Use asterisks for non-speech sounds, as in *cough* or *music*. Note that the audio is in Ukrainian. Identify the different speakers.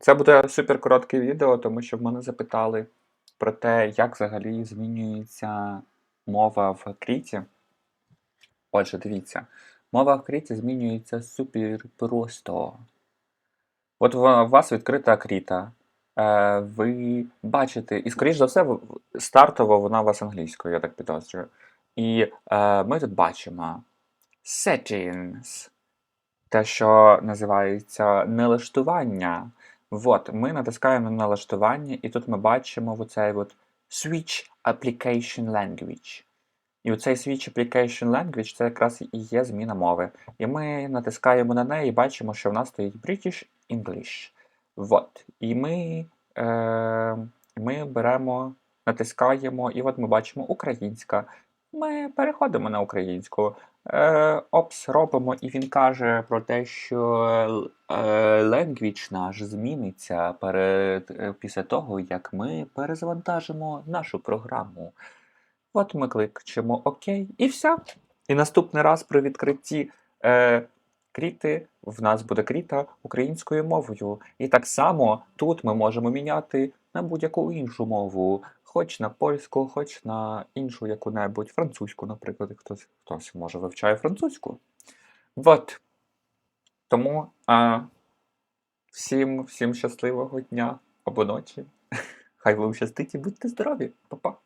Speaker 1: Це буде супер коротке відео, тому що в мене запитали про те, як взагалі змінюється мова в Кріті. Отже, дивіться, мова в Кріті змінюється супер просто. От у вас відкрита Кріта. Е, ви бачите, і скоріш за все, стартово вона у вас англійською, я так підозрюю. І е, ми тут бачимо settings, те, що називається налаштування. От, ми натискаємо на налаштування, і тут ми бачимо оцей от Switch Application Language. І оцей Switch Application Language це якраз і є зміна мови. І ми натискаємо на неї і бачимо, що в нас стоїть British English. Вот. І ми, е, ми беремо, натискаємо, і от ми бачимо українська. Ми переходимо на українську. Е, опс, робимо, і він каже про те, що е, language наш зміниться перед, е, після того, як ми перезавантажимо нашу програму. От ми кликчемо ОК, і все. І наступний раз при відкритті е, кріти в нас буде кріта українською мовою. І так само тут ми можемо міняти на будь-яку іншу мову, хоч на польську, хоч на іншу яку-небудь, французьку, наприклад, хтось, хтось може вивчає французьку. От. Тому а, всім, всім щасливого дня або ночі. *laughs* Хай вам щастить і будьте здорові. Па-па.